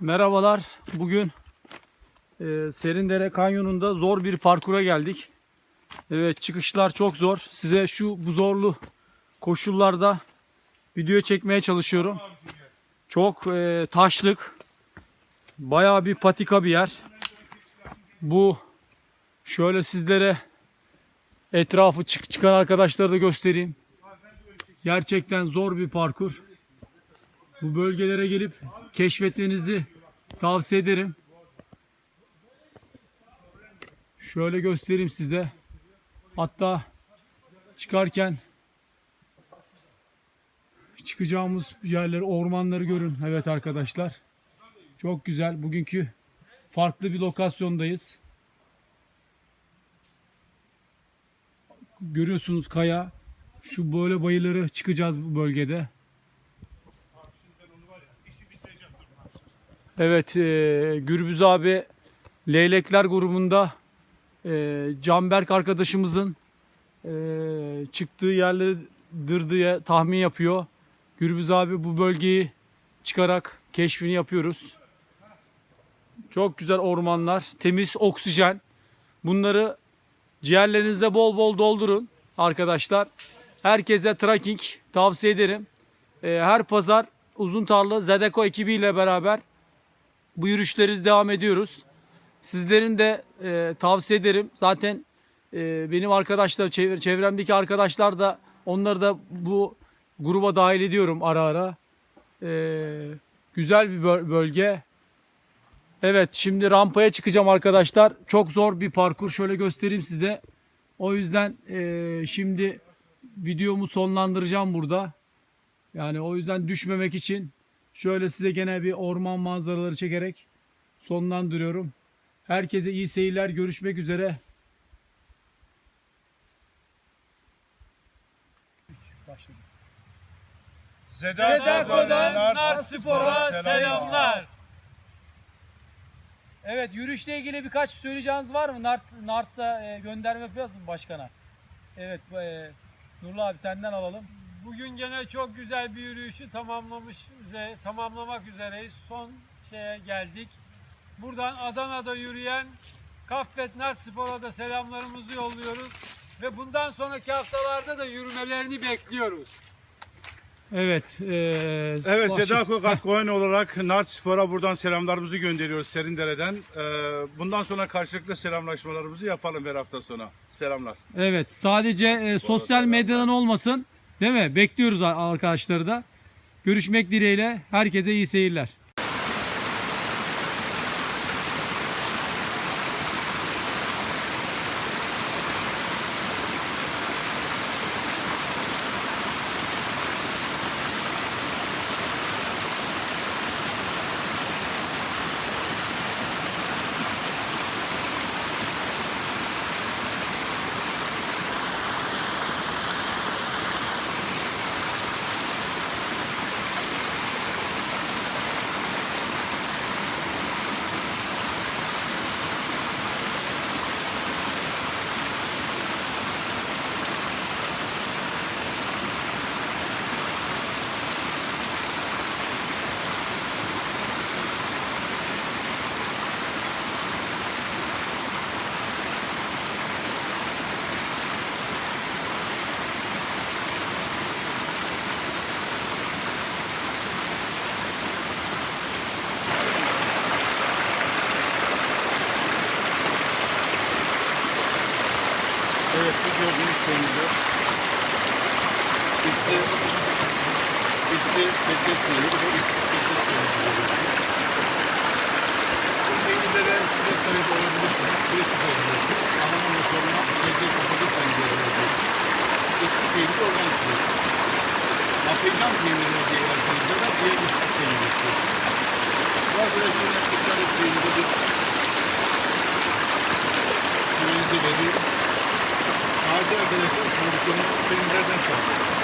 Merhabalar. Bugün e, Serindere Kanyonu'nda zor bir parkura geldik. Evet çıkışlar çok zor. Size şu bu zorlu koşullarda video çekmeye çalışıyorum. Çok e, taşlık. Bayağı bir patika bir yer. Bu şöyle sizlere etrafı çık çıkan arkadaşları da göstereyim. Gerçekten zor bir parkur. Bu bölgelere gelip keşfetmenizi tavsiye ederim. Şöyle göstereyim size. Hatta çıkarken çıkacağımız yerleri, ormanları görün. Evet arkadaşlar. Çok güzel. Bugünkü farklı bir lokasyondayız. Görüyorsunuz kaya. Şu böyle bayırları çıkacağız bu bölgede. Evet, e, Gürbüz abi Leylekler grubunda e, Canberk arkadaşımızın e, çıktığı yerlerdir diye tahmin yapıyor. Gürbüz abi bu bölgeyi çıkarak keşfini yapıyoruz. Çok güzel ormanlar, temiz oksijen. Bunları ciğerlerinize bol bol doldurun arkadaşlar. Herkese trekking tavsiye ederim. E, her pazar Uzun Tarla Zedeko ekibiyle beraber bu yürüyüşleriz devam ediyoruz. Sizlerin de e, tavsiye ederim. Zaten e, benim arkadaşlar, çevre, çevremdeki arkadaşlar da onları da bu gruba dahil ediyorum ara ara. E, güzel bir böl- bölge. Evet şimdi rampaya çıkacağım arkadaşlar. Çok zor bir parkur. Şöyle göstereyim size. O yüzden e, şimdi videomu sonlandıracağım burada. Yani o yüzden düşmemek için şöyle size gene bir orman manzaraları çekerek sonlandırıyorum. Herkese iyi seyirler. Görüşmek üzere. Başladı. Zedako'dan Nart Spor'a selamlar. Evet yürüyüşle ilgili birkaç söyleyeceğiniz var mı? Nart, Nart'ta e, gönderme yapacağız mı başkana? Evet e, Nurlu abi senden alalım. Bugün gene çok güzel bir yürüyüşü tamamlamış üze- tamamlamak üzereyiz. Son şeye geldik. Buradan Adana'da yürüyen Kaffet Nart Spor'a da selamlarımızı yolluyoruz. Ve bundan sonraki haftalarda da yürümelerini bekliyoruz. Evet. e, Evet başı- Sedako Katkoen olarak Nart Spor'a buradan selamlarımızı gönderiyoruz Serindere'den. Ee, bundan sonra karşılıklı selamlaşmalarımızı yapalım her hafta sonu. Selamlar. Evet sadece e, sosyal medyadan olmasın değil mi? Bekliyoruz ar- arkadaşları da. Görüşmek dileğiyle herkese iyi seyirler. Evet bu gördüğünüz konuda işte işte Petek Köyü bu işte Petek Köyü. Bu şekilde de size sahip olabilirsiniz. Burası olabilirsiniz. Anlamın motoruna Petek Köyü pencereleri. Eski peynir oradan sürüyor. Afecan peynirine diye arkadaşlar da diğer eski peynir. Bu arkadaşlar dikkat etmeyin. Burada sürenizi veriyoruz. Sadece arkadaşlar kondisyonu peynirlerden çalıyor. Herkese afiyet olsun. diyorum.